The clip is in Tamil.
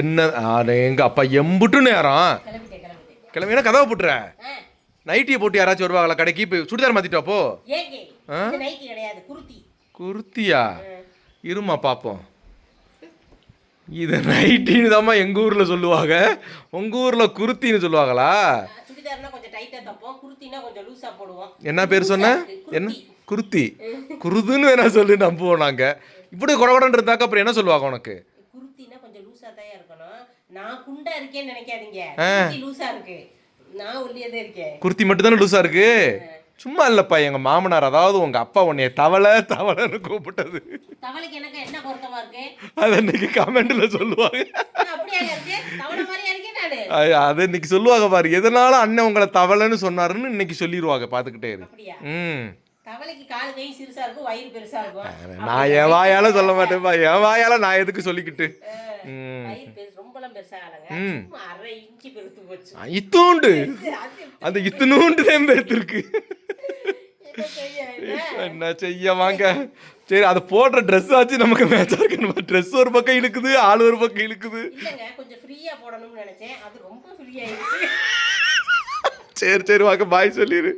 என்ன? அட எங்க அப்பா எம்புட்டு நேரம். கிளம்பிட்டேன் கிளம்பினா கதவை போட்டுற? நைட்டியை போட்டு யாராச்சும் வருவாங்களா கடைக்கு? இப்போ சுடிதார் மாத்திட்டா அப்போ ஏங்க இது நைட்டி கிடையாது குருத்தி. குர்த்தியா? இருமா பார்ப்போம் இது நைட்டின்னு தாம்மா எங்கள் ஊரில் சொல்லுவாங்க. உங்கள் ஊரில் குருத்தின்னு சொல்லுவாங்களா? என்ன பேர் சொன்ன? என்ன? குருத்தி. குருதுன்னு வேணா சொல்லி நம்புவோம் நாங்கள் இப்படி குடகுடன் இருந்தாக்க அப்புறம் என்ன சொல்லுவாங்க உனக்கு? லூசா தான் இருக்கணும். நான் குண்டா இருக்கேன்னு நினைக்காதீங்க. லூசா இருக்கு. நான் ஒல்லியா தான் இருக்கேன். குர்த்தி மட்டும் தானே லூஸாக இருக்கு? சும்மா இல்லைப்பா எங்கள் மாமனார் அதாவது உங்கள் அப்பா உன்னைய தவளை தவளைன்னு கூப்பிட்டது. தவளைக்கு எனக்கு என்ன பொருத்தமா இருக்கு? அதை இன்னைக்கு கமெண்ட்டில் சொல்லுவாங்க. இருக்கு? அது- இன்னைக்கு சொல்லுவாங்க பாரு. எதனால அண்ணன் உங்களை தவளைன்னு சொன்னாருன்னு இன்னைக்கு சொல்லிடுவாங்க பார்த்துக்கிட்டே இரு. அப்படியா? ம். தவளைக்கு கால் கை சிறுசா இருக்கும் வயிறு பெருசா இருக்கும். நான் என் வாயால சொல்ல மாட்டேன்ப்பா என் வாயால நான் எதுக்கு சொல்லிக்கிட்டு? இத்தூண்டு. அந்த இத்தனூண்டு தான் பெருத்திருக்கு. என்ன செய்ய வாங்க? சரி அதை போடுற ட்ரெஸ் ஆச்சு நமக்கு மேட்சா இருக்கு ட்ரெஸ் ஒரு பக்கம் இழுக்குது ஆள் ஒரு பக்கம் இழுக்குது. இல்லைங்க கொஞ்சம் ஃப்ரீயா போடணும்னு நினைச்சேன். அது ரொம்ப ஃப்ரீ ஆயிடுச்சு. சரி சரி வாங்க பாய் சொல்லிடு